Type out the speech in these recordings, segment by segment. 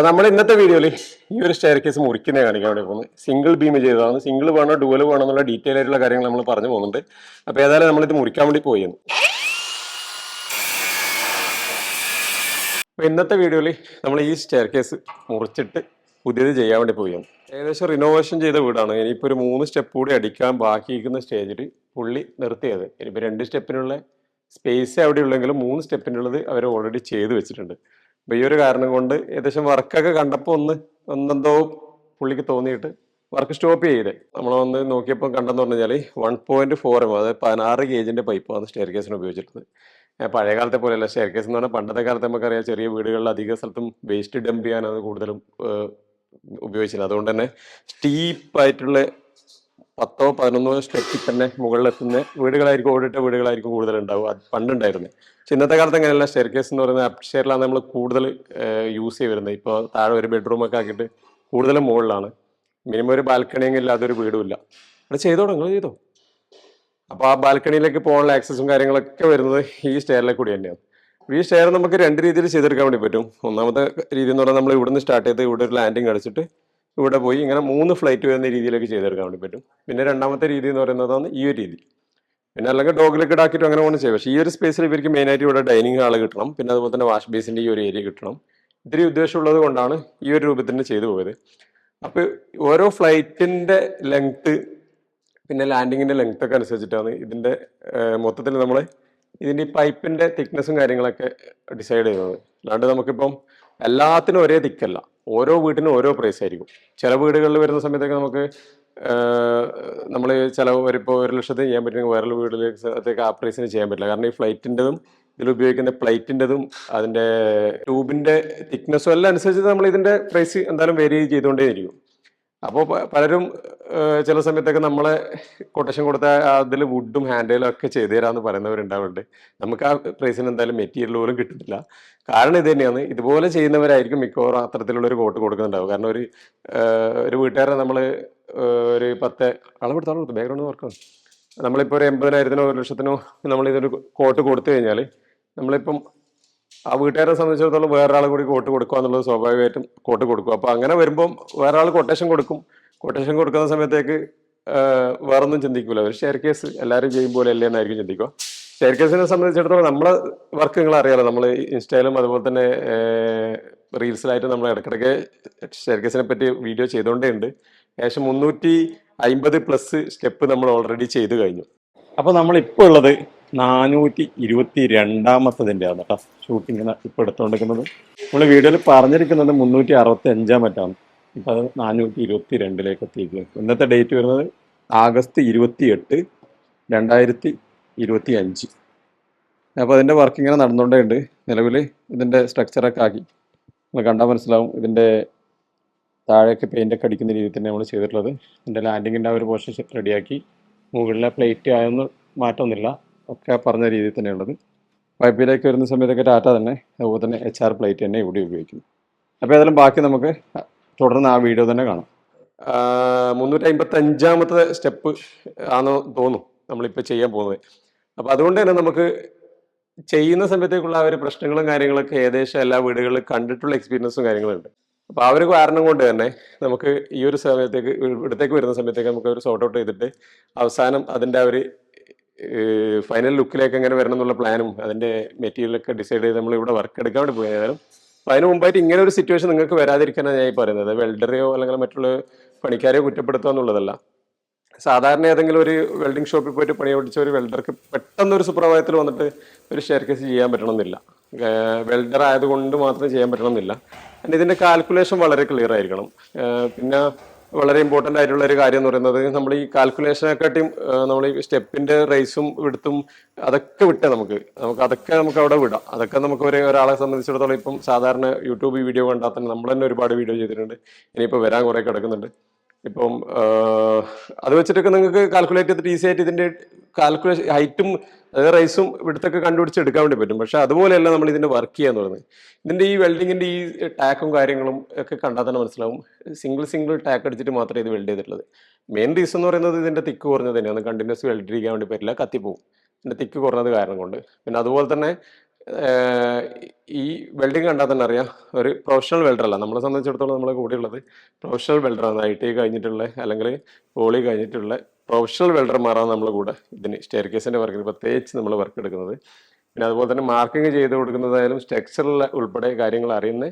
അപ്പൊ നമ്മൾ ഇന്നത്തെ വീഡിയോയിൽ ഈ ഒരു സ്റ്റെയർ കേസ് മുറിക്കുന്നേ കാണിക്കാൻ വേണ്ടി പോകുന്നത്. സിംഗിൾ ബീം ചെയ്തതാണ്. സിംഗിൾ വേണോ ഡുവൽ വേണോ എന്നുള്ള ഡീറ്റെയിൽ ആയിട്ടുള്ള കാര്യങ്ങൾ നമ്മൾ പറഞ്ഞു പോകുന്നുണ്ട്. അപ്പൊ ഏതായാലും നമ്മൾ ഇത് മുറിക്കാൻ വേണ്ടി പോയിരുന്നു അപ്പൊ ഇന്നത്തെ വീഡിയോയിൽ നമ്മൾ ഈ സ്റ്റെയർ കേസ് മുറിച്ചിട്ട് പുതിയത് ചെയ്യാൻ വേണ്ടി പോവുകയാണ്. ഏകദേശം റിനോവേഷൻ ചെയ്ത വീടാണ്. ഇനിയിപ്പോൾ ഒരു മൂന്ന് സ്റ്റെപ്പ് കൂടി അടിക്കാൻ ബാക്കിയിരിക്കുന്ന സ്റ്റേജിൽ പുള്ളി നിർത്തിയത്. ഇനിയിപ്പോൾ രണ്ട് സ്റ്റെപ്പിനുള്ള സ്പേസ് അവിടെ ഉള്ളെങ്കിലും മൂന്ന് സ്റ്റെപ്പിനുള്ളത് അവർ ഓൾറെഡി ചെയ്ത് വെച്ചിട്ടുണ്ട്. അപ്പോൾ ഈ ഒരു കാരണം കൊണ്ട് ഏകദേശം വർക്കൊക്കെ കണ്ടപ്പോൾ ഒന്ന് ഒന്നെന്തോ പുള്ളിക്ക് തോന്നിയിട്ട് വർക്ക് സ്റ്റോപ്പ് ചെയ്ത്. നമ്മൾ വന്ന് നോക്കിയപ്പോൾ കണ്ടെന്ന് പറഞ്ഞു കഴിഞ്ഞാൽ വൺ പോയിന്റ് ഫോർ എം അതായത് പതിനാറ് ഗേജിന്റെ പൈപ്പാണ് സ്റ്റെയർ കേസിന് ഉപയോഗിച്ചിട്ടുള്ളത്. പഴയ കാലത്തെ പോലെയല്ല. സ്റ്റെയർ കേസ് എന്ന് പറഞ്ഞാൽ പണ്ടത്തെ കാലത്ത് നമുക്കറിയാം ചെറിയ വീടുകളിൽ അധിക സ്ഥലത്തും വേസ്റ്റ് ഡംപ് ചെയ്യാനാണ് കൂടുതലും ഉപയോഗിച്ചിരുന്നത് അതുകൊണ്ട് തന്നെ സ്റ്റീപ്പായിട്ടുള്ള പത്തോ പതിനൊന്നോ സ്റ്റെപ്പിൽ തന്നെ മുകളിലെത്തുന്ന വീടുകളായിരിക്കും ഓടിട്ട വീടുകളായിരിക്കും കൂടുതൽ ഉണ്ടാവും പണ്ടുണ്ടായിരുന്നത് പക്ഷെ ഇന്നത്തെ കാലത്ത് അങ്ങനെയല്ല. സ്റ്റെയർ കേസ് എന്ന് പറയുന്നത് അപ്ഷെയറിലാണ് നമ്മൾ കൂടുതൽ യൂസ് ചെയ്ത് വരുന്നത്. ഇപ്പോൾ താഴെ ഒരു ബെഡ്റൂം ഒക്കെ ആക്കിയിട്ട് കൂടുതലും മുകളിലാണ്. മിനിമം ഒരു ബാൽക്കണിയെങ്കിലും ഇല്ലാതെ ഒരു വീടുമില്ല അത് ചെയ്തോ നിങ്ങൾ? ചെയ്തോ? അപ്പോൾ ആ ബാൽക്കണിയിലേക്ക് പോകാനുള്ള ആക്സസും കാര്യങ്ങളൊക്കെ വരുന്നത് ഈ സ്റ്റെയറിലെ കൂടി തന്നെയാണ്. ഈ സ്റ്റെയർ നമുക്ക് രണ്ട് രീതിയിൽ ചെയ്തെടുക്കാൻ വേണ്ടി പറ്റും. ഒന്നാമത്തെ രീതി എന്ന് പറഞ്ഞാൽ നമ്മൾ ഇവിടുന്ന് സ്റ്റാർട്ട് ചെയ്ത് ഇവിടെ ഒരു ലാൻഡിങ് അടിച്ചിട്ട് ഇവിടെ പോയി ഇങ്ങനെ മൂന്ന് ഫ്ലൈറ്റ് വരുന്ന രീതിയിലേക്ക് ചെയ്തെടുക്കാൻ വേണ്ടി പറ്റും. പിന്നെ രണ്ടാമത്തെ രീതി എന്ന് പറയുന്നതാണ് ഈ ഒരു രീതി. പിന്നെ അല്ലെങ്കിൽ ഡോഗിലേക്ക് ഇടാക്കിയിട്ട് അങ്ങനെ വേണം ചെയ്യാം. പക്ഷേ ഈ ഒരു സ്പേസിൽ ഇവർക്ക് മെയിനായിട്ട് ഇവിടെ ഡൈനിങ് ഹാൾ കിട്ടണം. പിന്നെ അതുപോലെ തന്നെ വാഷ് ബേസിന്റെ ഈ ഒരു ഏരിയ കിട്ടണം. ഇത്തിരി ഉദ്ദേശമുള്ളത് കൊണ്ടാണ് ഈ ഒരു രൂപത്തിന് ചെയ്തു പോയത്. അപ്പോൾ ഓരോ ഫ്ലൈറ്റിന്റെ ലെങ്ത്ത് പിന്നെ ലാൻഡിങ്ങിന്റെ ലെങ്ത് ഒക്കെ അനുസരിച്ചിട്ടാണ് ഇതിന്റെ മൊത്തത്തിൽ നമ്മൾ ഇതിന്റെ ഈ പൈപ്പിന്റെ തിക്നെസ്സും കാര്യങ്ങളൊക്കെ ഡിസൈഡ് ചെയ്യുന്നത്. അല്ലാണ്ട് നമുക്കിപ്പം എല്ലാത്തിനും ഒരേ തിക്കല്ല. ഓരോ വീട്ടിനും ഓരോ പ്രൈസ് ആയിരിക്കും. ചില വീടുകളിൽ വരുന്ന സമയത്തൊക്കെ നമുക്ക് നമ്മൾ ചിലവ് വരുമ്പോൾ ഒരു ലക്ഷത്തിന് ചെയ്യാൻ പറ്റുമെങ്കിൽ വേറൊരു വീട്ടിലേക്ക് ആ പ്രൈസിന് ചെയ്യാൻ പറ്റില്ല. കാരണം ഈ ഫ്ലൈറ്റിന്റെതും ഇതിൽ ഉപയോഗിക്കുന്ന പ്ലേറ്റിന്റെതും അതിന്റെ ട്യൂബിന്റെ തിക്നെസ്സും എല്ലാം അനുസരിച്ച് നമ്മൾ ഇതിന്റെ പ്രൈസ് എന്തായാലും വേരി ചെയ്തുകൊണ്ടേയിരിക്കും. അപ്പോൾ പലരും ചില സമയത്തൊക്കെ നമ്മളെ കൊട്ടേഷൻ കൊടുത്ത അതിൽ വുഡും ഹാൻഡിലും ഒക്കെ ചെയ്തു തരാമെന്ന് പറയുന്നവരുണ്ടാവുന്നുണ്ട് നമുക്ക് ആ പ്രൈസിന് എന്തായാലും മെറ്റീരിയൽ പോലും കിട്ടുന്നില്ല. കാരണം ഇത് തന്നെയാണ്. ഇതുപോലെ ചെയ്യുന്നവരായിരിക്കും മിക്കവാറും അത്തരത്തിലുള്ള ഒരു കോട്ട് കൊടുക്കുന്നുണ്ടാവും കാരണം ഒരു ഒരു വീട്ടുകാരെ നമ്മൾ ഒരു പത്ത് അളവെടുത്താളോ ബാക്ക്ഗ്രൗണ്ട് വർക്കാണ് നമ്മളിപ്പോൾ ഒരു എൺപതിനായിരത്തിനോ ഒരു ലക്ഷത്തിനോ നമ്മൾ ഇതൊരു കോട്ട് കൊടുത്തു കഴിഞ്ഞാൽ നമ്മളിപ്പം ആ വീട്ടുകാരെ സംബന്ധിച്ചിടത്തോളം വേറൊരാൾ കൂടി കോട്ട് കൊടുക്കുക എന്നുള്ളത് സ്വാഭാവികമായിട്ടും കോട്ട് കൊടുക്കും. അപ്പോൾ അങ്ങനെ വരുമ്പം വേറൊരാൾ കൊട്ടേഷൻ കൊടുക്കും. കൊട്ടേഷൻ കൊടുക്കുന്ന സമയത്തേക്ക് വേറൊന്നും ചിന്തിക്കൂല. ഒരു ഷെയർ കേസ് എല്ലാവരും ചെയ്യും പോലെ അല്ലേ എന്നായിരിക്കും ചിന്തിക്കുക. ഷെയർ കേസിനെ സംബന്ധിച്ചിടത്തോളം നമ്മളെ വർക്ക് നിങ്ങൾ അറിയാലോ. നമ്മൾ ഇൻസ്റ്റയിലും അതുപോലെ തന്നെ റീൽസിലായിട്ട് നമ്മൾ ഇടയ്ക്കിടയ്ക്ക് ഷെയർ കേസിനെ പറ്റി വീഡിയോ ചെയ്തുകൊണ്ടേ ഉണ്ട് ഏകദേശം മുന്നൂറ്റി അമ്പത് പ്ലസ് സ്റ്റെപ്പ് നമ്മൾ ഓൾറെഡി ചെയ്തു കഴിഞ്ഞു. അപ്പോൾ നമ്മൾ ഇപ്പോൾ ഉള്ളത് നാനൂറ്റി ഇരുപത്തി രണ്ടാമത്തതിന്റെ ആണ് കേട്ടോ. ഷൂട്ടിങ്ങിന് ഇപ്പോൾ എടുത്തുകൊണ്ടിരിക്കുന്നത് നമ്മൾ വീഡിയോയിൽ പറഞ്ഞിരിക്കുന്നത് മുന്നൂറ്റി അറുപത്തി അഞ്ചാം മറ്റാണ് ഇപ്പം അത് നാനൂറ്റി ഇരുപത്തി രണ്ടിലേക്ക് എത്തിയിരിക്കുന്നു ഇന്നത്തെ ഡേറ്റ് വരുന്നത് ആഗസ്റ്റ് ഇരുപത്തി എട്ട് രണ്ടായിരത്തി ഇരുപത്തി അഞ്ച് അപ്പോൾ അതിന്റെ വർക്ക് ഇങ്ങനെ നടന്നുകൊണ്ടേ ഉണ്ട് നിലവിൽ. ഇതിന്റെ സ്ട്രക്ചറൊക്കെ ആക്കി. നമ്മൾ കണ്ടാൽ മനസ്സിലാവും ഇതിന്റെ താഴേക്ക് പെയിന്റൊക്കെ അടിക്കുന്ന രീതിയിൽ തന്നെ നമ്മൾ ചെയ്തിട്ടുള്ളത്. ഇതിന്റെ ലാൻഡിങ്ങിന്റെ ആ ഒരു പോർഷൻ റെഡിയാക്കി മുകളിലെ പ്ലേറ്റ് ആയൊന്നും മാറ്റമൊന്നുമില്ല. ഒക്കെ പറഞ്ഞ രീതിയിൽ തന്നെയുള്ളത്. പൈപ്പിലേക്ക് വരുന്ന സമയത്തൊക്കെ ടാറ്റ തന്നെ അതുപോലെ തന്നെ എച്ച് ആർ പ്ലേറ്റ് തന്നെ ഇവിടെ ഉപയോഗിക്കുന്നു. അപ്പോൾ ഏതായാലും ബാക്കി നമുക്ക് തുടർന്ന് ആ വീഡിയോ തന്നെ കാണാം. മുന്നൂറ്റി അമ്പത്തി അഞ്ചാമത്തെ സ്റ്റെപ്പ് ആണെന്ന് തോന്നും നമ്മളിപ്പോൾ ചെയ്യാൻ പോകുന്നത്. അപ്പോൾ അതുകൊണ്ട് തന്നെ നമുക്ക് ചെയ്യുന്ന സമയത്തേക്കുള്ള ആ ഒരു പ്രശ്നങ്ങളും കാര്യങ്ങളൊക്കെ ഏകദേശം എല്ലാ വീടുകളിലും കണ്ടിട്ടുള്ള എക്സ്പീരിയൻസും കാര്യങ്ങളുണ്ട്. അപ്പോൾ ആ ഒരു കാരണം കൊണ്ട് തന്നെ നമുക്ക് ഈ ഒരു സമയത്തേക്ക് ഇവിടത്തേക്ക് വരുന്ന സമയത്തേക്ക് നമുക്ക് ഒരു സോർട്ട് ഔട്ട് ചെയ്തിട്ട് അവസാനം അതിന്റെ ആ ഒരു ഫൈനൽ ലുക്കിലേക്ക് എങ്ങനെ വരണം എന്നുള്ള പ്ലാനും അതിന്റെ മെറ്റീരിയലൊക്കെ ഡിസൈഡ് ചെയ്ത് നമ്മൾ ഇവിടെ വർക്ക് എടുക്കാൻ വേണ്ടി പോയാലും അതിന് മുമ്പായിട്ട് ഇങ്ങനെ ഒരു സിറ്റുവേഷൻ നിങ്ങൾക്ക് വരാതിരിക്കാനാണ് ഞാൻ ഈ പറയുന്നത്. വെൽഡറെയോ അല്ലെങ്കിൽ മറ്റുള്ള പണിക്കാരെയോ കുറ്റപ്പെടുത്തുക എന്നുള്ളതല്ല. സാധാരണ ഏതെങ്കിലും ഒരു വെൽഡിംഗ് ഷോപ്പിൽ പോയിട്ട് പണി ഒരു വെൽഡർക്ക് പെട്ടെന്ന് ഒരു സുപ്രഭാതത്തിൽ വന്നിട്ട് ഒരു ഷെയർ കേസ് ചെയ്യാൻ പറ്റണമെന്നില്ല. വെൽഡർ ആയതുകൊണ്ട് മാത്രം ചെയ്യാൻ പറ്റണമെന്നില്ല. അതിന്റെ കാൽക്കുലേഷൻ വളരെ ക്ലിയർ ആയിരിക്കണം. പിന്നെ വളരെ ഇമ്പോർട്ടന്റ് ആയിട്ടുള്ള ഒരു കാര്യം എന്ന് പറയുന്നത് നമ്മൾ ഈ കാൽക്കുലേഷനെക്കാട്ടിയും നമ്മൾ ഈ സ്റ്റെപ്പിന്റെ റേസും വിടുത്തും അതൊക്കെ വിട്ടേ നമുക്ക്. നമുക്ക് അതൊക്കെ നമുക്ക് അവിടെ വിടാം. അതൊക്കെ നമുക്ക് ഒരു ഒരാളെ സംബന്ധിച്ചിടത്തോളം ഇപ്പം സാധാരണ യൂട്യൂബ് വീഡിയോ കണ്ടാൽ തന്നെ നമ്മൾ തന്നെ ഒരുപാട് വീഡിയോ ചെയ്തിട്ടുണ്ട്. ഇനിയിപ്പോൾ വരാൻ കുറേ കിടക്കുന്നുണ്ട്. ഇപ്പം അത് വെച്ചിട്ടൊക്കെ നിങ്ങൾക്ക് കാൽക്കുലേറ്റ് ചെയ്തിട്ട് ഈസി ആയിട്ട് ഇതിന്റെ കാൽക്കുലേഷൻ ഹൈറ്റും അതായത് റൈസും ഇവിടുത്തൊക്കെ കണ്ടുപിടിച്ച് എടുക്കാൻ വേണ്ടി പറ്റും. പക്ഷെ അതുപോലെയല്ല നമ്മൾ ഇതിന്റെ വർക്ക് ചെയ്യാന്ന് പറയുന്നത് ഇതിന്റെ ഈ വെൽഡിങ്ങിന്റെ ഈ ടാക്കും കാര്യങ്ങളും ഒക്കെ കണ്ടാൽ തന്നെ മനസ്സിലാവും. സിംഗിൾ സിംഗിൾ ടാക്ക് അടിച്ചിട്ട് മാത്രമേ ഇത് വെൽഡ് ചെയ്തിട്ടുള്ളത്. മെയിൻ റീസൺ എന്ന് പറയുന്നത് ഇതിന്റെ തിക്ക് കുറഞ്ഞത് തന്നെയാണ്. കണ്ടിന്യൂസ് വെൽഡ് ചെയ്യാൻ വേണ്ടി പറ്റില്ല കത്തിപ്പോവും. ഇതിന്റെ തിക്ക് കുറഞ്ഞത് കാരണം കൊണ്ട്. പിന്നെ അതുപോലെ തന്നെ ഈ വെൽഡിങ് കണ്ടാൽ തന്നെ അറിയാം. ഒരു പ്രൊഫഷണൽ വെൽഡർ അല്ല. നമ്മളെ സംബന്ധിച്ചിടത്തോളം നമ്മളെ കൂടെയുള്ളത് പ്രൊഫഷണൽ വെൽഡറാണ് ഐ ടി കഴിഞ്ഞിട്ടുള്ള അല്ലെങ്കിൽ പോളി കഴിഞ്ഞിട്ടുള്ള പ്രൊഫഷണൽ വെൽഡർമാരാണ് നമ്മളെ കൂടെ ഇതിന് സ്റ്റെയർ കേസിന്റെ വർക്കിന് പ്രത്യേകിച്ച് നമ്മൾ വർക്ക് എടുക്കുന്നത്. പിന്നെ അതുപോലെ തന്നെ മാർക്കിംഗ് ചെയ്ത് കൊടുക്കുന്നതായാലും സ്ട്രക്ചറിൽ ഉൾപ്പെടെ കാര്യങ്ങൾ അറിയുന്ന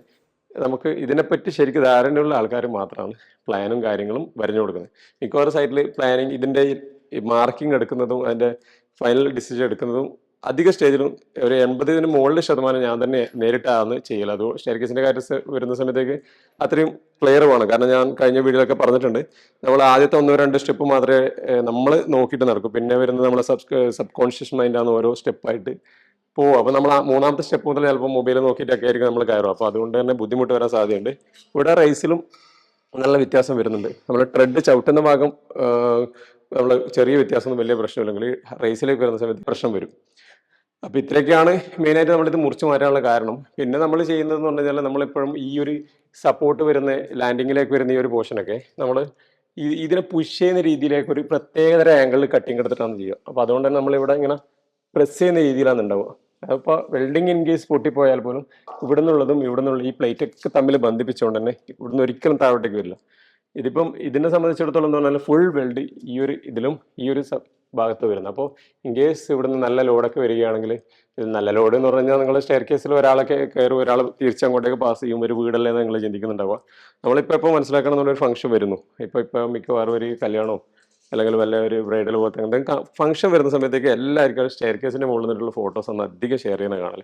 നമുക്ക് ഇതിനെപ്പറ്റി ശരിക്കും ധാരണയുള്ള ആൾക്കാർ മാത്രമാണ് പ്ലാനും കാര്യങ്ങളും വരഞ്ഞു കൊടുക്കുന്നത്. മിക്കവാറും സൈറ്റിൽ പ്ലാനിങ് ഇതിന്റെ മാർക്കിംഗ് എടുക്കുന്നതും അതിന്റെ ഫൈനൽ ഡിസിഷൻ എടുക്കുന്നതും അധിക സ്റ്റേജിലും ഒരു എൺപതിന് മുകളിൽ ശതമാനം ഞാൻ തന്നെ നേരിട്ടാണ് ചെയ്യൽ അത് സ്റ്റെയർക്കേസിന്റെ കാര്യം വരുന്ന സമയത്തേക്ക് അത്രയും ക്ലിയർ വേണം കാരണം ഞാൻ കഴിഞ്ഞ വീഡിയോയിലൊക്കെ പറഞ്ഞിട്ടുണ്ട്. നമ്മൾ ആദ്യത്തെ ഒന്നോ രണ്ട് സ്റ്റെപ്പ് മാത്രമേ നമ്മൾ നോക്കിയിട്ട് നടക്കും. പിന്നെ വരുന്നത് നമ്മളെ സബ് സബ് കോൺഷ്യസ് മൈൻഡാണ് ഓരോ സ്റ്റെപ്പായിട്ട് പോവും അപ്പോൾ നമ്മൾ ആ മൂന്നാമത്തെ സ്റ്റെപ്പ് മുതൽ ചിലപ്പോൾ മൊബൈൽ നോക്കിയിട്ടൊക്കെ ആയിരിക്കും നമ്മൾ കയറും അപ്പോൾ അതുകൊണ്ട് തന്നെ ബുദ്ധിമുട്ട് വരാൻ സാധ്യതയുണ്ട്. ഇവിടെ റൈസിലും നല്ല വ്യത്യാസം വരുന്നുണ്ട്. നമ്മൾ ട്രെഡ് ചവിട്ടുന്ന ഭാഗം നമ്മൾ ചെറിയ വ്യത്യാസം വലിയ പ്രശ്നമില്ലെങ്കിൽ റേസിലേക്ക് വരുന്ന സമയത്ത് പ്രശ്നം വരും. അപ്പോൾ ഇത്രയൊക്കെയാണ് മെയിനായിട്ട് നമ്മളിത് മുറിച്ചു മാറ്റാനുള്ള കാരണം. പിന്നെ നമ്മൾ ചെയ്യുന്നതെന്ന് പറഞ്ഞു കഴിഞ്ഞാൽ നമ്മളിപ്പോഴും ഈ ഒരു സപ്പോർട്ട് വരുന്ന ലാൻഡിങ്ങിലേക്ക് വരുന്ന ഈ ഒരു പോർഷനൊക്കെ നമ്മൾ ഇതിനെ പുഷ് ചെയ്യുന്ന രീതിയിലേക്ക് ഒരു പ്രത്യേകതര ആംഗിളിൽ കട്ടിങ് എടുത്തിട്ടാണ് ചെയ്യുക. അപ്പോൾ അതുകൊണ്ട് തന്നെ നമ്മളിവിടെ ഇങ്ങനെ പ്രസ് ചെയ്യുന്ന രീതിയിലാണ് ഉണ്ടാവുക. അപ്പോൾ വെൽഡിങ് ഇൻ കേസ് പൊട്ടിപ്പോയാൽ പോലും ഇവിടെ നിന്നുള്ളതും ഇവിടെ നിന്നുള്ള ഈ പ്ലേറ്റ് ഒക്കെ തമ്മിൽ ബന്ധിപ്പിച്ചുകൊണ്ട് തന്നെ ഇവിടുന്ന് ഒരിക്കലും താഴോട്ടേക്ക് വരില്ല. ഇതിപ്പം ഇതിനെ സംബന്ധിച്ചിടത്തോളം എന്ന് പറഞ്ഞാൽ ഫുൾ വെൽഡ് ഈ ഒരു ഇതിലും ഈ ഒരു ഭാഗത്ത് വരുന്നത്. അപ്പോൾ ഇൻ കേസ് ഇവിടുന്ന് നല്ല ലോഡൊക്കെ വരികയാണെങ്കിൽ നല്ല ലോഡ് എന്ന് പറഞ്ഞാൽ നിങ്ങൾ സ്റ്റെയർ കേസിൽ ഒരാളൊക്കെ കയറി ഒരാൾ തിരിച്ചങ്ങോട്ടേക്ക് പാസ് ചെയ്യും. ഒരു വീടല്ലേ നിങ്ങൾ ചിന്തിക്കുന്നുണ്ടാവുക. നമ്മളിപ്പോൾ ഇപ്പോൾ മനസ്സിലാക്കണം എന്നുള്ളൊരു ഫംഗ്ഷൻ വരുന്നു. ഇപ്പോൾ ഇപ്പോൾ മിക്കവാറും ഒരു കല്യാണമോ അല്ലെങ്കിൽ വല്ല ഒരു ബ്രൈഡൽ പോലത്തെ എന്തെങ്കിലും ഫംഗ്ഷൻ വരുന്ന സമയത്തേക്ക് എല്ലാവർക്കും സ്റ്റെയർ കേസിന്റെ മുകളിൽ നിന്നുള്ള ഫോട്ടോസ് ആണ് അധികം ഷെയർ ചെയ്യുന്ന കാണൽ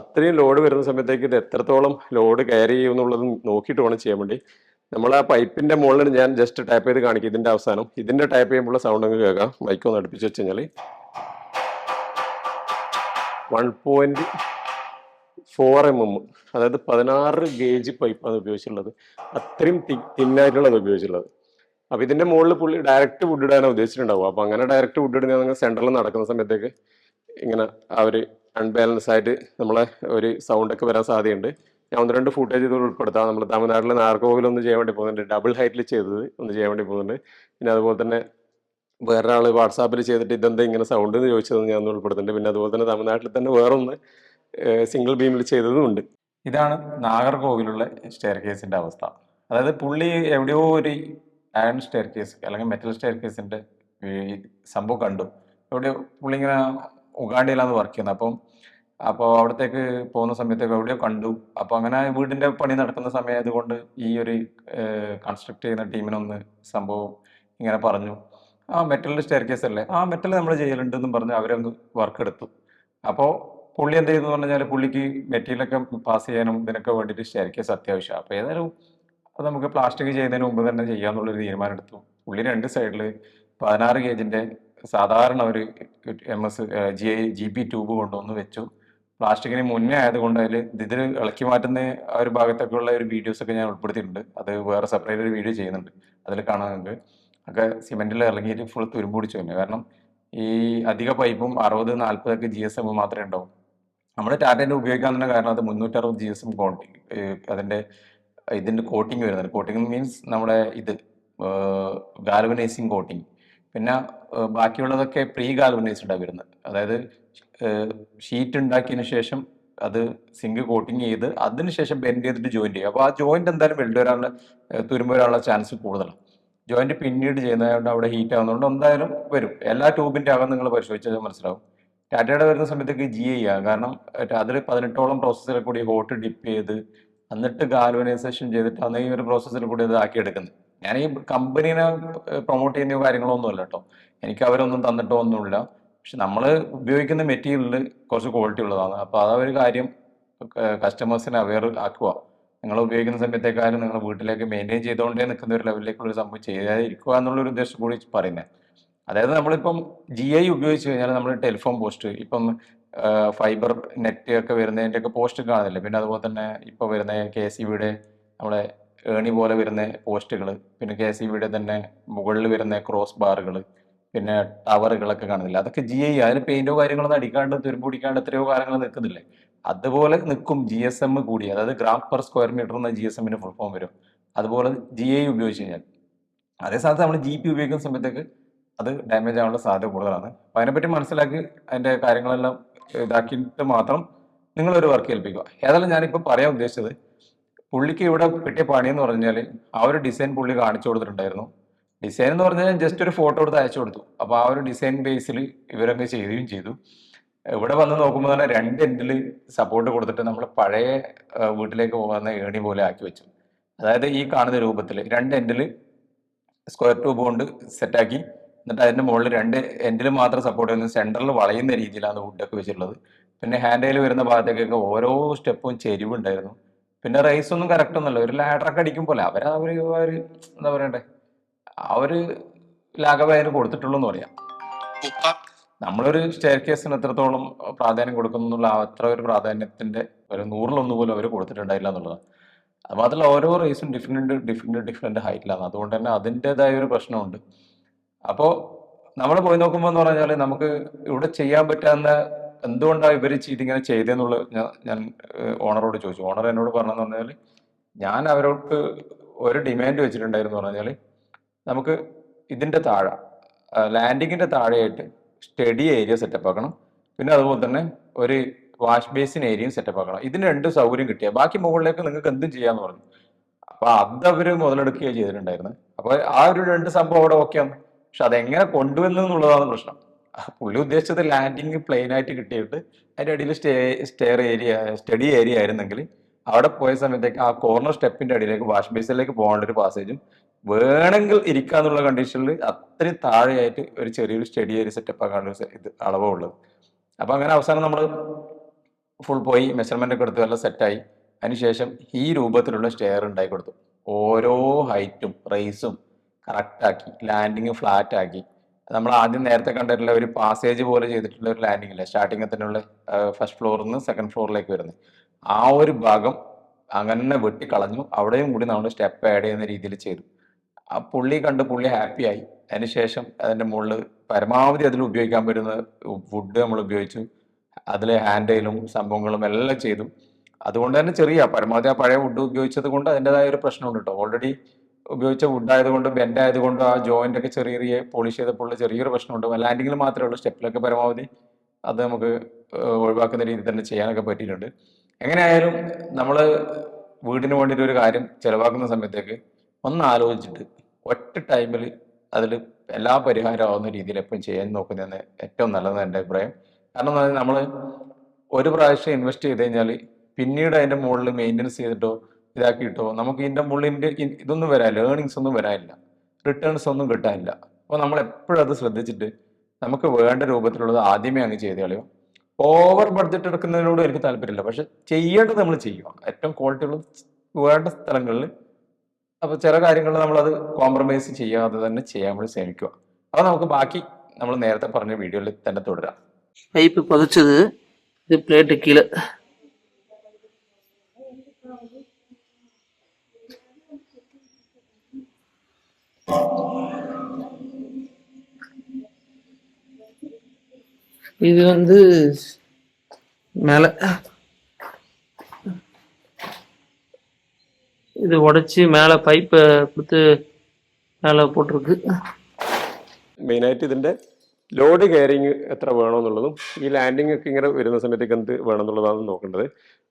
അത്രയും ലോഡ് വരുന്ന സമയത്തേക്ക് ഇത് എത്രത്തോളം ലോഡ് കയറി ചെയ്യുമെന്നുള്ളത് നോക്കിയിട്ട് വേണം ചെയ്യാൻ വേണ്ടി. നമ്മൾ ആ പൈപ്പിന്റെ മുകളിൽ ഞാൻ ജസ്റ്റ് ടൈപ്പ് ചെയ്ത് കാണിക്കും ഇതിന്റെ അവസാനം. ഇതിന്റെ ടൈപ്പ് ചെയ്യുമ്പോൾ സൗണ്ട് അങ്ങ് കേൾക്കാം. മൈക്ക് ഒന്ന് അടുപ്പിച്ച് വെച്ച് കഴിഞ്ഞാൽ one point four M M അതായത് പതിനാറ് ഗേജ് പൈപ്പാണ് ഉപയോഗിച്ചിട്ടുള്ളത്. അത്രയും തിന്നായിട്ടുള്ളത് ഉപയോഗിച്ചിട്ടുള്ളത്. അപ്പൊ ഇതിന്റെ മുകളിൽ പുള്ളി ഡയറക്റ്റ് വുഡ് ഇടാനാണ് ഉദ്ദേശിച്ചിട്ടുണ്ടാവും അപ്പൊ അങ്ങനെ ഡയറക്റ്റ് വുഡ് ഇടുന്ന സെന്ററിൽ നടക്കുന്ന സമയത്തേക്ക് ഇങ്ങനെ അവർ അൺബാലൻസ് ആയിട്ട് നമ്മളെ ഒരു സൗണ്ട് ഒക്കെ വരാൻ സാധ്യതയുണ്ട്. ഞാൻ ഒന്ന് രണ്ട് ഫുട്ടേജ് ഇത് ഉൾപ്പെടുത്താം. നമ്മൾ തമിഴ്നാട്ടിലെ നാർക്കോവിൽ ഒന്ന് ചെയ്യാൻ വേണ്ടി പോകുന്നുണ്ട്. ഡബിൾ ഹൈറ്റിൽ ചെയ്തത് ഒന്ന് ചെയ്യാൻ വേണ്ടി പോകുന്നുണ്ട്. പിന്നെ അതുപോലെ തന്നെ വേറൊരാൾ വാട്സാപ്പിൽ ചെയ്തിട്ട് ഇതെന്താ ഇങ്ങനെ സൗണ്ട് എന്ന് ചോദിച്ചത് ഞാൻ ഒന്ന് ഉൾപ്പെടുത്തുന്നുണ്ട്. പിന്നെ അതുപോലെ തന്നെ തമിഴ്നാട്ടിൽ തന്നെ വേറൊന്ന് സിംഗിൾ ബീമിൽ ചെയ്തതും ഉണ്ട്. ഇതാണ് നാഗർകോവിലുള്ള സ്റ്റെയർ കേസിന്റെ അവസ്ഥ. അതായത് പുള്ളി എവിടെയോ ഒരു അയൺ സ്റ്റെയർ കേസ് അല്ലെങ്കിൽ മെറ്റൽ സ്റ്റെയർ കേസിന്റെ സംഭവം കണ്ടു. എവിടെയോ പുള്ളി ഇങ്ങനെ ഉഗാണ്ടിയിലാണ് വർക്ക് ചെയ്യുന്നത് അപ്പം അപ്പോൾ അവിടത്തേക്ക് പോകുന്ന സമയത്തൊക്കെ എവിടെയോ കണ്ടു. അപ്പോൾ അങ്ങനെ വീടിന്റെ പണി നടക്കുന്ന സമയം കൊണ്ട് ഈ ഒരു കൺസ്ട്രക്ട് ചെയ്യുന്ന ടീമിനൊന്ന് സംഭവം ഇങ്ങനെ പറഞ്ഞു. ആ മെറ്റലിന്റെ സ്റ്റെയർ കേസ് അല്ലേ? ആ മെറ്റൽ നമ്മൾ ചെയ്യലുണ്ട് ചെയ്യലുണ്ടെന്നും പറഞ്ഞ് അവരൊന്ന് വർക്ക് എടുത്തു. അപ്പോൾ പുള്ളി എന്ത് ചെയ്തു പറഞ്ഞാൽ പുള്ളിക്ക് മെറ്റീരിയലൊക്കെ പാസ് ചെയ്യാനും ഇതിനൊക്കെ വേണ്ടിയിട്ട് സ്റ്റെയർ കേസ് അത്യാവശ്യം. അപ്പോൾ ഏതായാലും അത് നമുക്ക് പ്ലാസ്റ്റിക് ചെയ്യുന്നതിന് മുമ്പ് തന്നെ ചെയ്യാമെന്നുള്ളൊരു തീരുമാനം എടുത്തു. പുള്ളി രണ്ട് സൈഡിൽ പതിനാറ് ഗേജിന്റെ സാധാരണ ഒരു M S G G P tube കൊണ്ടുവന്ന് വെച്ചു. പ്ലാസ്റ്റിക്കിന് മുന്നേ ആയതുകൊണ്ട് അതിൽ ഇതിൽ ഇളക്കി മാറ്റുന്ന ആ ഒരു ഭാഗത്തൊക്കെ ഉള്ള ഒരു വീഡിയോസ് ഒക്കെ ഞാൻ ഉൾപ്പെടുത്തിയിട്ടുണ്ട്. അത് വേറെ സെപ്പറേറ്റ് ഒരു വീഡിയോ ചെയ്യുന്നുണ്ട്. അതിൽ കാണാൻ നിങ്ങൾക്ക്. ഒക്കെ സിമെന്റിൽ ഇറങ്ങിയിട്ട് ഫുൾ തുരുമ്പ് പിടിച്ചു തന്നെ. കാരണം ഈ അധിക പൈപ്പും അറുപത് നാൽപ്പതൊക്കെ ജി എസ് എം മാത്രമേ ഉണ്ടാവും. നമ്മൾ ടാറ്റേന്റെ ഉപയോഗിക്കാൻ തന്നെ കാരണം അത് മുന്നൂറ്ററുപത് ജി എസ് എം കോട്ടിങ് അതിന്റെ ഇതിന്റെ കോട്ടിങ് വരുന്നുണ്ട്. കോട്ടിങ് മീൻസ് നമ്മുടെ ഇത് ഗാൽവനൈസിങ് കോട്ടിങ് പിന്നെ ബാക്കിയുള്ളതൊക്കെ പ്രീ ഗാൽവനൈസ്ഡാണ് വരുന്നത്. അതായത് ഷീറ്റ് ഉണ്ടാക്കിയതിന് ശേഷം അത് സിങ്ക് കോട്ടിങ് ചെയ്ത് അതിനുശേഷം ബെൻഡ് ചെയ്തിട്ട് ജോയിൻ ചെയ്യുക. അപ്പോൾ ആ ജോയിന്റ് എന്തായാലും വെൽഡ് വരാനുള്ള തുരുമ്പ് വരാനുള്ള ചാൻസ് കൂടുതലാണ് ജോയിന്റ് പിന്നീട് ചെയ്യുന്നതുകൊണ്ട് അവിടെ ഹീറ്റ് ആവുന്നതുകൊണ്ട് എന്തായാലും വരും. എല്ലാ ട്യൂബിന്റെ അകം നിങ്ങൾ പരിശോധിച്ചാൽ മനസ്സിലാവും. ടാറ്റയുടെ വരുന്ന സമയത്തേക്ക് ജി ഐ ആകും കാരണം അതിൽ പതിനെട്ടോളം പ്രോസസ്സിൽ കൂടി ഹോട്ട് ഡിപ്പ് ചെയ്ത് എന്നിട്ട് ഗാൽവനൈസേഷൻ ചെയ്തിട്ട് ഈ ഒരു പ്രോസസ്സിൽ കൂടി ഇത് ആക്കിയെടുക്കുന്നത്. ഞാൻ ഈ കമ്പനീനെ പ്രൊമോട്ട് ചെയ്യുന്ന കാര്യങ്ങളോ ഒന്നുമല്ല കേട്ടോ. എനിക്ക് അവരൊന്നും തന്നിട്ടോ ഒന്നുമില്ല. പക്ഷെ നമ്മൾ ഉപയോഗിക്കുന്ന മെറ്റീരിയലിൽ കുറച്ച് ക്വാളിറ്റി ഉള്ളതാണ്. അപ്പോൾ ആ ഒരു കാര്യം കസ്റ്റമേഴ്സിനെ അവെയർ ആക്കുക. നിങ്ങൾ ഉപയോഗിക്കുന്ന സമയത്തേക്കാളും നിങ്ങൾ വീട്ടിലേക്ക് മെയിന്റെയിൻ ചെയ്തുകൊണ്ടേ നിൽക്കുന്ന ഒരു ലെവലിലേക്കുള്ള ഒരു സംഭവം ചെയ്യാതിരിക്കുക എന്നുള്ള ഒരു ഉദ്ദേശം കൂടി പറയുന്നത് അതായത് നമ്മളിപ്പം ജി ഐ ഉപയോഗിച്ച് കഴിഞ്ഞാൽ നമ്മൾ ടെലിഫോൺ പോസ്റ്റ് ഇപ്പം ഫൈബർ നെറ്റ് ഒക്കെ വരുന്നതിന്റെ ഒക്കെ പോസ്റ്റ് കാണുന്നില്ല? പിന്നെ അതുപോലെ തന്നെ ഇപ്പോൾ വരുന്ന കെ സി ബിയുടെ നമ്മളെ ഏണി പോലെ വരുന്ന പോസ്റ്റുകൾ പിന്നെ കെ സി ബിയുടെ തന്നെ മുകളിൽ വരുന്ന ക്രോസ് ബാറുകൾ പിന്നെ ടവറുകളൊക്കെ കാണുന്നില്ല. അതൊക്കെ ജി ഐ അതിന് പെയിന്റോ കാര്യങ്ങളൊന്നും അടിക്കാണ്ട് തുരുമ്പ് പിടിക്കാണ്ട് എത്രയോ കാര്യങ്ങൾ നിൽക്കുന്നില്ലേ? അതുപോലെ നിൽക്കും ജി എസ് എം കൂടി. അതായത് ഗ്രാം പെർ സ്ക്വയർ മീറ്റർ എന്ന ജി എസ് എമ്മിന് ഫുൾ ഫോം വരും. അതുപോലെ ജി ഐ ഉപയോഗിച്ച് കഴിഞ്ഞാൽ. അതേ സ്ഥാനത്ത് നമ്മൾ ജി പി ഉപയോഗിക്കുന്ന സമയത്തേക്ക് അത് ഡാമേജ് ആവാനുള്ള സാധ്യത കൂടുതലാണ്. അപ്പം അതിനെപ്പറ്റി മനസ്സിലാക്കി അതിന്റെ കാര്യങ്ങളെല്ലാം ഇതാക്കിയിട്ട് മാത്രം നിങ്ങളൊരു വർക്ക് ഏൽപ്പിക്കുക. ഏതായാലും ഞാനിപ്പോൾ പറയാൻ ഉദ്ദേശിച്ചത് പുള്ളിക്ക് ഇവിടെ കിട്ടിയ പണി എന്ന് പറഞ്ഞാൽ ആ ഒരു ഡിസൈൻ പുള്ളി കാണിച്ചു കൊടുത്തിട്ടുണ്ടായിരുന്നു. ഡിസൈൻ എന്ന് പറഞ്ഞാൽ ജസ്റ്റ് ഒരു ഫോട്ടോ എടുത്ത് അയച്ചു കൊടുത്തു. അപ്പോൾ ആ ഒരു ഡിസൈൻ ബേസിൽ ഇവരൊക്കെ ചെയ്യുകയും ചെയ്തു. ഇവിടെ വന്ന് നോക്കുമ്പോൾ തന്നെ രണ്ട് എൻഡിൽ സപ്പോർട്ട് കൊടുത്തിട്ട് നമ്മൾ പഴയ വീട്ടിലേക്ക് പോകുന്ന ഏണി പോലെ ആക്കി വെച്ചു. അതായത് ഈ കാണുന്ന രൂപത്തിൽ രണ്ട് എൻഡിൽ സ്ക്വയർ ട്യൂബ് കൊണ്ട് സെറ്റാക്കി എന്നിട്ട് അതിന്റെ മുകളിൽ രണ്ട് എൻഡിൽ മാത്രം സപ്പോർട്ട് ചെയ്യുന്ന സെന്ററിൽ വളയുന്ന രീതിയിലാണ് വുഡൊക്കെ വെച്ചിട്ടുള്ളത്. പിന്നെ ഹാൻഡിൽ വരുന്ന ഭാഗത്തേക്കൊക്കെ ഓരോ സ്റ്റെപ്പും ചെരിവുണ്ടായിരുന്നു. പിന്നെ റൈസ് ഒന്നും കറക്റ്റ് ഒന്നുമല്ല. ഒരു ലാഡറൊക്കെ അടിക്കും പോലെ അവർ അവർ എന്താ പറയണ്ടേ? ആ ഒരു ലാഘവം അതിന് കൊടുത്തിട്ടുള്ളൂ എന്ന് പറയാം നമ്മളൊരു സ്റ്റെയർ കേസിന് എത്രത്തോളം പ്രാധാന്യം കൊടുക്കുന്നു എന്നുള്ള അത്ര ഒരു പ്രാധാന്യത്തിന്റെ ഒരു നൂറിലൊന്നു പോലും അവർ കൊടുത്തിട്ടുണ്ടായില്ല എന്നുള്ളതാണ്. അത് മാത്രമല്ല ഓരോ റേസും ഡിഫറെന്റ് ഡിഫറെന്റ് ഡിഫറെന്റ് ഹൈറ്റിലാണ് അതുകൊണ്ട് തന്നെ അതിന്റെതായ ഒരു പ്രശ്നമുണ്ട്. അപ്പോൾ നമ്മൾ പോയി നോക്കുമ്പോൾ എന്ന് പറഞ്ഞാൽ നമുക്ക് ഇവിടെ ചെയ്യാൻ പറ്റാവുന്ന എന്തുകൊണ്ടാണ് ഇവർ ഇതിങ്ങനെ ചെയ്തതെന്നുള്ള ഞാൻ ഞാൻ ഓണറോട് ചോദിച്ചു. ഓണർ എന്നോട് പറഞ്ഞതെന്ന് പറഞ്ഞാൽ ഞാൻ അവരോട് ഒരു ഡിമാൻഡ് വെച്ചിട്ടുണ്ടായിരുന്നു പറഞ്ഞാൽ നമുക്ക് ഇതിന്റെ താഴെ ലാൻഡിങ്ങിന്റെ താഴെയായിട്ട് സ്റ്റഡി ഏരിയ സെറ്റപ്പ് ആക്കണം. പിന്നെ അതുപോലെ തന്നെ ഒരു വാഷ് ബേസിൻ ഏരിയയും സെറ്റപ്പ് ആക്കണം. ഇതിന് രണ്ട് സൗകര്യം കിട്ടിയ. ബാക്കി മുകളിലേക്ക് നിങ്ങൾക്ക് എന്തും ചെയ്യാന്ന് പറഞ്ഞു. അപ്പൊ അത് അവർ മുതലെടുക്കുകയാണ് ചെയ്തിട്ടുണ്ടായിരുന്നത് അപ്പൊ ആ ഒരു രണ്ട് സംഭവം അവിടെ ഓക്കെയാണ് പക്ഷെ അതെങ്ങനെ കൊണ്ടുവന്നു എന്നുള്ളതാണ് പ്രശ്നം. പുള്ളി ഉദ്ദേശിച്ചത് ലാൻഡിങ് പ്ലെയിൻ ആയിട്ട് കിട്ടിയിട്ട് അതിന്റെ അടിയിൽ stay stair area study area ആയിരുന്നെങ്കിൽ അവിടെ പോയ സമയത്തേക്ക് ആ കോർണർ സ്റ്റെപ്പിന്റെ അടിയിലേക്ക് വാഷ് ബേസിലേക്ക് പോകേണ്ട ഒരു പാസേജും വേണമെങ്കിൽ ഇരിക്കാന്നുള്ള കണ്ടീഷനിൽ അത്രയും താഴെയായിട്ട് ഒരു ചെറിയൊരു സ്റ്റഡി ഏരിയ സെറ്റപ്പ് ആക്കാനുള്ള ഒരു ഇത് അളവേ ഉള്ളത് അപ്പൊ അങ്ങനെ അവസാനം നമ്മൾ ഫുൾ പോയി മെഷർമെന്റ് ഒക്കെ എടുത്തു എല്ലാം സെറ്റായി അതിനുശേഷം ഈ രൂപത്തിലുള്ള സ്റ്റെയർ ഉണ്ടാക്കി കൊടുത്തു. ഓരോ ഹൈറ്റും റേസും കറക്റ്റാക്കി ലാൻഡിങ് ഫ്ലാറ്റ് ആക്കി നമ്മൾ ആദ്യം നേരത്തെ കണ്ടിട്ടുള്ള ഒരു പാസേജ് പോലെ ചെയ്തിട്ടുള്ള ഒരു ലാൻഡിംഗ് അല്ല? സ്റ്റാർട്ടിങ്ങിൽ തന്നെയുള്ള ഫസ്റ്റ് ഫ്ലോറിൽ നിന്ന് സെക്കൻഡ് ഫ്ലോറിലേക്ക് വരുന്നത്. ആ ഒരു ഭാഗം അങ്ങനെ വെട്ടിക്കളഞ്ഞു അവിടെയും കൂടി നമ്മൾ സ്റ്റെപ്പ് ആഡ് ചെയ്യുന്ന രീതിയിൽ ചെയ്തു. ആ പുള്ളി കണ്ട് പുള്ളി ഹാപ്പിയായി അതിനുശേഷം അതിന്റെ മുകളിൽ പരമാവധി അതിൽ ഉപയോഗിക്കാൻ പറ്റുന്ന വുഡ് നമ്മൾ ഉപയോഗിച്ചു. അതിലെ ഹാൻഡയിലും സംഭവങ്ങളും എല്ലാം ചെയ്തു. അതുകൊണ്ട് തന്നെ ചെറിയ പരമാവധി ആ പഴയ വുഡ് ഉപയോഗിച്ചത് കൊണ്ട് അതിന്റെതായ ഒരു പ്രശ്നമുണ്ട് കേട്ടോ ഓൾറെഡി ഉപയോഗിച്ച വുഡ് ആയതുകൊണ്ട് ബെൻഡ് ആയതുകൊണ്ട് ആ ജോയിന്റ് ഒക്കെ ചെറിയ ചെറിയ പോളിഷ് ചെയ്തപ്പോൾ ചെറിയൊരു പ്രശ്നമുണ്ട്. ലാൻഡിങ്ങിൽ മാത്രമേ ഉള്ളൂ. സ്റ്റെപ്പിലൊക്കെ പരമാവധി അത് നമുക്ക് ഒഴിവാക്കുന്ന രീതിയിൽ തന്നെ ചെയ്യാനൊക്കെ പറ്റിയിട്ടുണ്ട്. എങ്ങനെയായാലും നമ്മൾ വീടിന് വേണ്ടിയിട്ട് ഒരു കാര്യം ചിലവാക്കുന്ന സമയത്തേക്ക് ഒന്ന് ആലോചിച്ചിട്ട് ഒറ്റ ടൈമിൽ അതിൽ എല്ലാ പരിഹാരമാവുന്ന രീതിയിൽ എപ്പോഴും ചെയ്യാൻ നോക്കുന്നതാണ് ഏറ്റവും നല്ലതെന്ന് എന്റെ അഭിപ്രായം. കാരണം എന്ന് പറഞ്ഞാൽ നമ്മൾ ഒരു പ്രാവശ്യം ഇൻവെസ്റ്റ് ചെയ്ത് കഴിഞ്ഞാൽ പിന്നീട് അതിന്റെ മുകളിൽ മെയിന്റനൻസ് ചെയ്തിട്ടോ ഇതാക്കിയിട്ടോ നമുക്ക് ഇതിന്റെ മുകളിന്റെ ഇതൊന്നും വരാനില്ല ഏർണിങ്സ് ഒന്നും വരാനില്ല റിട്ടേൺസ് ഒന്നും കിട്ടാനില്ല. അപ്പോൾ നമ്മൾ എപ്പോഴും അത് ശ്രദ്ധിച്ചിട്ട് നമുക്ക് വേണ്ട രൂപത്തിലുള്ളത് ആദ്യമേ അങ്ങ് ചെയ്ത് കളയോ ഓവർ ബഡ്ജറ്റ് എടുക്കുന്നതിനോട് എനിക്ക് താല്പര്യമില്ല പക്ഷെ ചെയ്യേണ്ടത് നമ്മൾ ചെയ്യുക. ഏറ്റവും ക്വാളിറ്റി ഉള്ള വേണ്ട സ്ഥലങ്ങളിൽ അപ്പോൾ ചില കാര്യങ്ങളിൽ നമ്മളത് കോംപ്രമൈസ് ചെയ്യാതെ തന്നെ ചെയ്യാൻ വേണ്ടി ശ്രമിക്കുക അത് നമുക്ക് ബാക്കി നമ്മൾ നേരത്തെ പറഞ്ഞ വീഡിയോയിൽ തന്നെ തുടരാം பைப்பு புதைச்சது இது பிளேட்டு கீழே இது வந்து மேலே இது உடைச்சி மேலே பைப்பை கொடுத்து மேலே போட்டிருக்கு മെയിനായിട്ട് ഇതിന്റെ ലോഡ് കെയറിങ് എത്ര വേണമെന്നുള്ളതും ഈ ലാൻഡിംഗ് ഒക്കെ ഇങ്ങനെ വരുന്ന സമയത്തേക്ക് എന്ത് വേണമെന്നുള്ളതാണ് നോക്കേണ്ടത്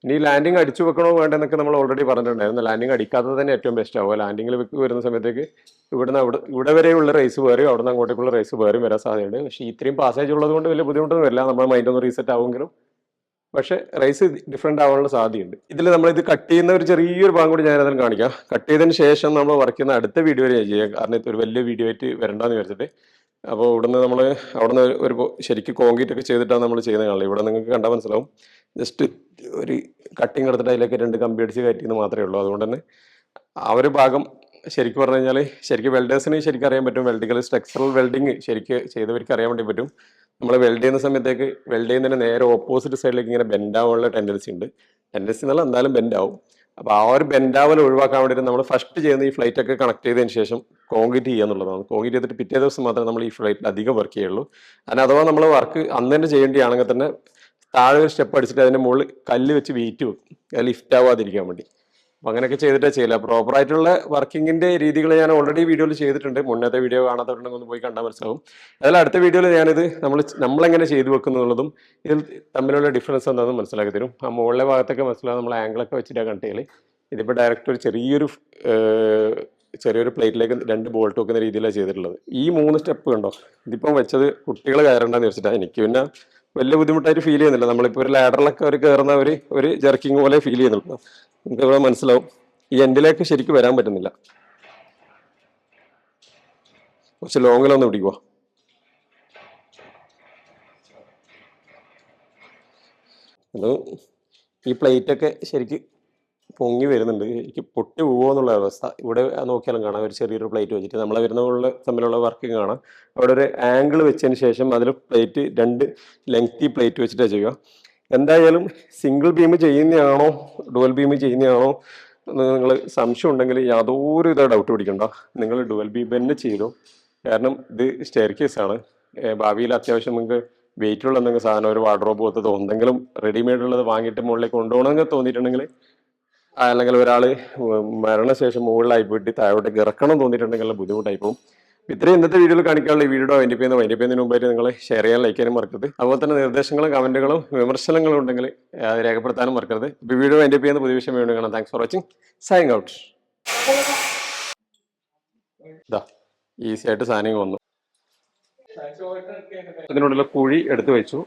ഇനി ഈ ലാൻഡിംഗ് അടിച്ചു വെക്കണോ വേണ്ടെന്നൊക്കെ നമ്മൾ ഓൾറെഡി പറഞ്ഞിട്ടുണ്ടായിരുന്നു ലാൻഡിംഗ് അടിക്കാത്തത് തന്നെ ഏറ്റവും ബെസ്റ്റ് ആവുക ലാൻഡിങ്ങിൽ വരുന്ന സമയത്തേക്ക് ഇവിടുന്ന് അവിടെ ഇവിടെ വരെയുള്ള റേസ് വേറെയും അവിടെ നിന്ന് അങ്ങോട്ടേക്കുള്ള റേസ് വേറെയും വരാൻ സാധ്യതയുണ്ട് പക്ഷേ ഇത്രയും പാസേജ് ഉള്ളത് കൊണ്ട് വലിയ ബുദ്ധിമുട്ടൊന്നും വരില്ല നമ്മുടെ മൈൻഡ് ഒന്ന് റീസെറ്റ് ആവുമെങ്കിലും പക്ഷേ റൈസ് ഡിഫറെന്റ് ആവാനുള്ള സാധ്യതയുണ്ട്. ഇതിൽ നമ്മൾ ഇത് കട്ട് ചെയ്യുന്ന ഒരു ചെറിയൊരു ഭാഗം കൂടി ഞാൻ കാണിക്കാം. കട്ട് ചെയ്തതിന് ശേഷം നമ്മൾ വർക്ക് ചെയ്യുന്ന അടുത്ത വീഡിയോ ഞാൻ ചെയ്യാം. കാരണം ഇത് ഒരു വലിയ വീഡിയോ ആയിട്ട് വരണ്ടെന്ന് വിചാരിച്ചിട്ട്. അപ്പോൾ ഇവിടുന്ന് നമ്മൾ അവിടുന്ന് ഒരു ശരിക്കും കോൺക്രീറ്റ് ഒക്കെ ചെയ്തിട്ടാണ് നമ്മൾ ചെയ്യുന്നത് കാണില്ല ഇവിടെ നിങ്ങൾക്ക് കണ്ടാൽ മനസ്സിലാവും. ജസ്റ്റ് ഒരു കട്ടിങ് എടുത്തിട്ട് അതിലേക്ക് രണ്ട് കമ്പി അടിച്ച് കയറ്റിയെന്ന് മാത്രമേ ഉള്ളൂ. അതുകൊണ്ട് തന്നെ ആ ഒരു ഭാഗം ശരിക്കും പറഞ്ഞു കഴിഞ്ഞാൽ ശരിക്കും വെൽഡേഴ്സിന് ശരിക്കും അറിയാൻ പറ്റും. വെൽഡിക്കൽ സ്ട്രക്ചറൽ വെൽഡിങ് ശരിക്ക് ചെയ്തവർക്ക് അറിയാൻ വേണ്ടി പറ്റും. നമ്മൾ വെൽഡ് ചെയ്യുന്ന സമയത്തേക്ക് വെൽഡ് ചെയ്യുന്നതിന് നേരെ ഓപ്പോസിറ്റ് സൈഡിലേക്ക് ഇങ്ങനെ ബെൻഡ് ആവാനുള്ള ടെൻഡൻസി ഉണ്ട്. ടെൻഡൻസി എന്നാൽ എന്തായാലും ബെൻഡ് ആവും. അപ്പോൾ ആ ഒരു ബെൻഡാവൽ ഒഴിവാക്കാൻ വേണ്ടിയിട്ട് നമ്മൾ ഫസ്റ്റ് ചെയ്യുന്ന ഈ ഫ്ലൈറ്റ് ഒക്കെ കണക്ട് ചെയ്തതിന് ശേഷം കോൺക്രീറ്റ് ചെയ്യുക എന്നുള്ളതാണ്. കോൺക്രീറ്റ് ചെയ്തിട്ട് പിറ്റേ ദിവസം മാത്രമേ നമ്മൾ ഈ ഫ്ലൈറ്റിൽ അധികം വർക്ക് ചെയ്യുള്ളൂ അതിന് അഥവാ നമ്മൾ വർക്ക് അന്ന് തന്നെ ചെയ്യേണ്ടിയാണെങ്കിൽ തന്നെ താഴെ ഒരു സ്റ്റെപ്പ് അടിച്ചിട്ട് അതിന്റെ മുകളിൽ കല്ല് വെച്ച് വെയിറ്റ് വെക്കും. ലിഫ്റ്റ് ആവാതിരിക്കാൻ വേണ്ടി. അപ്പം അങ്ങനെയൊക്കെ ചെയ്തിട്ടേ ചെയ്യില്ല പ്രോപ്പറായിട്ടുള്ള വർക്കിങ്ങിന്റെ രീതികൾ ഞാൻ ഓൾറെഡി വീഡിയോയിൽ ചെയ്തിട്ടുണ്ട്. മുന്നത്തെ വീഡിയോ കാണാത്തവരുണ്ടെങ്കിൽ ഒന്ന് പോയി കണ്ടാൽ മനസ്സിലാവും. അതിൽ അടുത്ത വീഡിയോയിൽ ഞാനിത് നമ്മൾ നമ്മളെങ്ങനെ ചെയ്തു വെക്കുന്നുള്ളതും ഇതിൽ തമ്മിലുള്ള ഡിഫറൻസ് എന്താണെന്ന് മനസ്സിലാക്കി തരും. ആ മുകളിലെ ഭാഗത്തൊക്കെ മനസ്സിലാവും നമ്മൾ ആംഗിളൊക്കെ വെച്ചിട്ടാണ് കണ്ടില്ല ഇതിപ്പോൾ ഡയറക്റ്റ് ഒരു ചെറിയൊരു ചെറിയൊരു പ്ലേറ്റിലേക്ക് രണ്ട് ബോൾട്ട് വെക്കുന്ന രീതിയിലാണ് ചെയ്തിട്ടുള്ളത്. ഈ മൂന്ന് സ്റ്റെപ്പ് കണ്ടോ? ഇതിപ്പം വെച്ചത് കുട്ടികൾ കയറണ്ടെന്ന് വെച്ചിട്ടാണ് എനിക്ക് പിന്നെ വലിയ ബുദ്ധിമുട്ടായിട്ട് ഫീൽ ചെയ്യുന്നില്ല. നമ്മളിപ്പോൾ ഒരു ലാഡറിലൊക്കെ ഒരു കയറുന്ന ഒരു ഒരു ജർക്കിങ് പോലെ ഫീൽ ചെയ്യുന്നുള്ളൂ നമുക്ക് ഇവിടെ മനസ്സിലാവും? ഈ എൻഡിലേക്ക് ശരിക്കും വരാൻ പറ്റുന്നില്ല. കുറച്ച് ലോങ്ങിലൊന്ന് പിടിക്കുക ഈ പ്ലേറ്റൊക്കെ ശരിക്ക് പൊങ്ങി വരുന്നുണ്ട്. എനിക്ക് പൊട്ടി പോവുമോ എന്നുള്ള അവസ്ഥ. ഇവിടെ നോക്കിയാലും കാണാം. ഒരു ചെറിയൊരു പ്ലേറ്റ് വെച്ചിട്ട് നമ്മളെ വരുന്ന തമ്മിലുള്ള വർക്കിംഗ് കാണാം. അവിടെ ഒരു ആംഗിൾ വെച്ചതിന് ശേഷം അതിൽ പ്ലേറ്റ് രണ്ട് ലെങ്തി പ്ലേറ്റ് വെച്ചിട്ടാണ് ചെയ്യുക. എന്തായാലും സിംഗിൾ ബീം ചെയ്യുന്നതാണോ? ഡുവൽ ബീം ചെയ്യുന്നതാണോ? നിങ്ങൾ സംശയം ഉണ്ടെങ്കിൽ യാതൊരു ഇതാ ഡൗട്ട് പിടിക്കണ്ട. നിങ്ങൾ ഡുവൽ ബീം തന്നെ ചെയ്തു. കാരണം ഇത് സ്റ്റെയർ കേസ് ആണ്. ഭാവിയിൽ അത്യാവശ്യം നിങ്ങൾക്ക് വെയിറ്റുള്ള എന്തെങ്കിലും സാധനം ഒരു വാർഡ്രോബ് പോലത്തതോ എന്തെങ്കിലും റെഡിമെയ്ഡ് ഉള്ളത് വാങ്ങിയിട്ട് മുകളിലേക്ക് കൊണ്ടുപോകണമെന്ന് തോന്നിയിട്ടുണ്ടെങ്കിൽ അല്ലെങ്കിൽ ഒരാൾ മരണശേഷം മുകളിലായി പോയിട്ട് താഴോട്ട് ഇറക്കണം തോന്നിയിട്ടുണ്ടെങ്കിൽ ബുദ്ധിമുട്ടായി പോകും ഇത്രയും ഇന്നത്തെ വീഡിയോയിൽ കാണിക്കാനുള്ള ഈ വീഡിയോ വൈൻഡപ്പ് ചെയ്യുന്ന വൈൻഡപ്പ് ചെയ്യുന്നതിന് മുമ്പായിട്ട് നിങ്ങൾ ഷെയർ ചെയ്യാൻ ലൈക്ക് മറക്കരുത്. അതുപോലെ തന്നെ നിർദ്ദേശങ്ങളും കമന്റുകളും വിമർശനങ്ങളും ഉണ്ടെങ്കിൽ രേഖപ്പെടുത്താനും മറക്കരുത്. ഇപ്പോൾ വീഡിയോ വൈൻഡപ്പ് ചെയ്യുന്ന പുതിയ വിഷയം വീണ്ടും കാണാം. Thanks for watching signing out ഇതാ ഈസി ആയിട്ട് സാധനങ്ങൾ വന്നു. ഇതിനുള്ള കുഴി എടുത്തു വെച്ചു.